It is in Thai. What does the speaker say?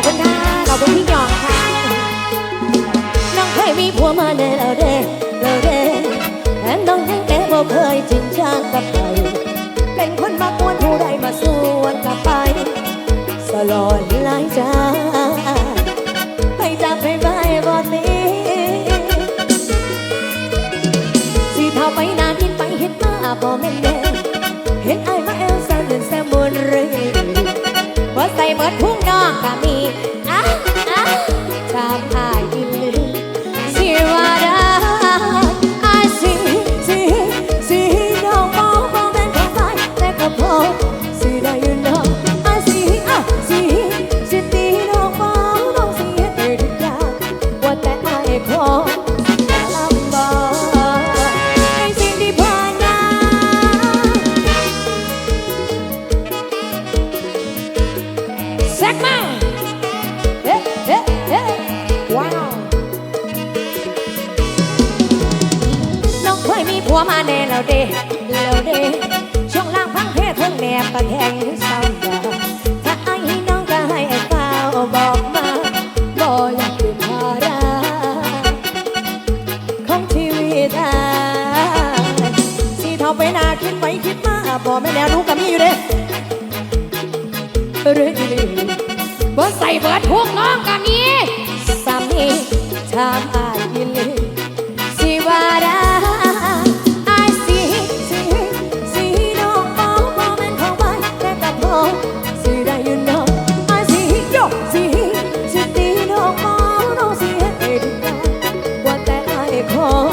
อบคุณค่ะขอบคุณพี่หยองค่ะ น้องเคยมีผัวมาเด้อเราเด้อเราเด้อแถมน้องยังแกบ่เคยจริงจังกับใครเป็นคนมากวนผู้ใดมาสวนกลับไป สลอยหลายใาไปจับไปบายบอดนี้ สีเทาไปนานยินไปเห็นมาบอแม่เด้เห็นไอ้มาเอลซ่าเดินแซมบนเรื่อยว่าใส่เบิดพุ่ง น้องก็มี วมาแน่แล้วเด้แล้วเด้ช่วงล่างพังเพศเพิ่งแนบกระแทงเศร้าดาถ้าไอ้น้องก็ให้ไอ้เปล่าบอกมาบ่อยากเป็นภาระของชีวิตอายสีเทาไปหนาคิดไปคิดมาบ่แม่นแนวรู้ก็มีอยู่เด้เรื่อยๆบ่ใส่เบิดพวกน้องกันนี้สามีชามอ amor